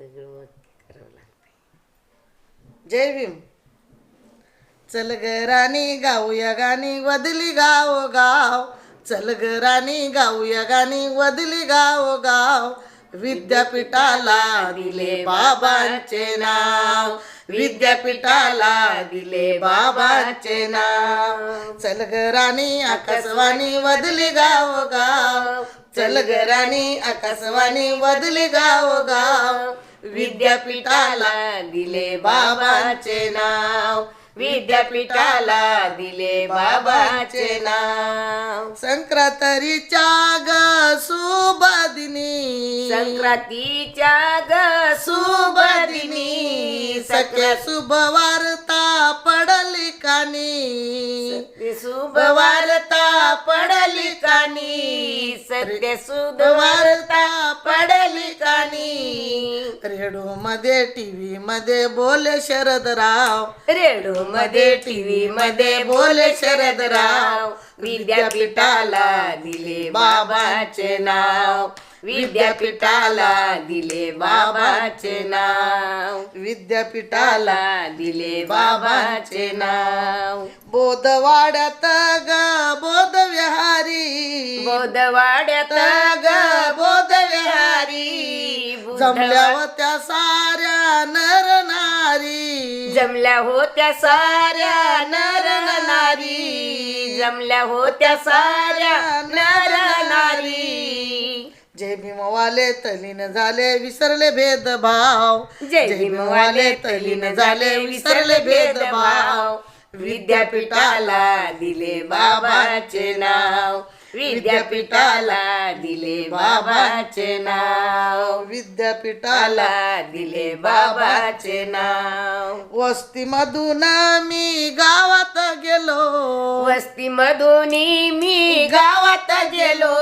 सगळं करावं लागतं जय भीम. चल ग राणी गाऊया गाणी वदली गाव गाव. चल ग राणी गाऊया गाणी वदली गाव गाव. विद्यापीठाला दिले बाबांचे नाव. विद्यापीठाला दिले बाबांचे नाव. चल ग राणी आकाशवाणी वदली गाव गाव. चल ग राणी आकाशवाणी वदली गाव गाव. विद्यापीठाला दिले बाबाचे नाव. विद्यापीठाला दिले बाबाचे नाव. संक्रांतीच्या ग सुबदिनी संक्रांतीच्या ग सुबदिनी सख्या शुभ वार्ता पडली कानी. शुभ वार्ता पडली कानी. सत्य सुध वार्ता पडली कानी रेडिओ मध्ये टीव्ही मध्ये बोले शरदराव रेडो मध्ये टीव्ही मध्ये बोले शरदराव विद्यापीठाला दिले बाबाचे नाव. विद्यापीठाला दिले बाबाचे नाव. विद्यापीठाला दिले बाबाचे नाव. बोधवाड्यात ग बोध विहारी बोधवाड्यात जमल्या होत्या साऱ्या नर नारी. जमल्या होत्या साऱ्या नर नारी. जमल्या होत्या साऱ्या नर नारी. जय भीमवाले तलीन झाले विसरले भेदभाव. जय भीमवाले तलीन झाले विसरले भेदभाव. विद्यापीठाला दिले बाबाचे नाव. विद्यापीठाला दिले बाबाचे नाव. विद्यापीठाला दिले बाबाचे नाव. वस्ती मधून मी गावात गेलो. वस्ती मधून मी गावात गेलो.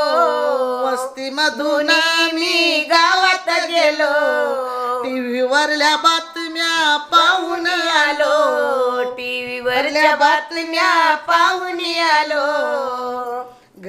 वस्ती मधून मी गावात गेलो. टीव्ही वरल्या बातम्या पाहून आलो. टीव्ही वरल्या बातम्या पाहून आलो.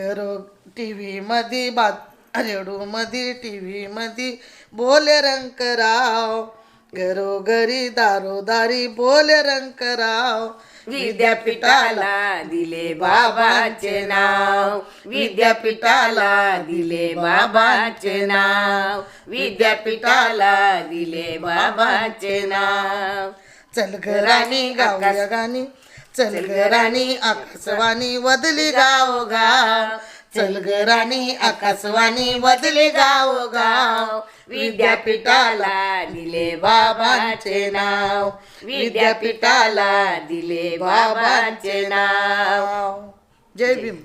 घरो टी व्हीमध्ये बात रेडू टी टीव्ही मध्ये बोले रंकराव घरोघरी दारोदारी बोले रंकराव विद्यापीठाला दिले बाबाचे नाव. विद्यापीठाला दिले बाबाचे नाव. विद्यापीठाला दिले बाबाचे नाव. चल घराणी गाऊया गाणी. चल घराणी आकाशवाणी वदली गाव गाव चल घराणी आकाशवाणी वदली गाव गाव. विद्यापीठाला दिले बाबाचे नाव. विद्यापीठाला दिले बाबाचे नाव. जय भीम.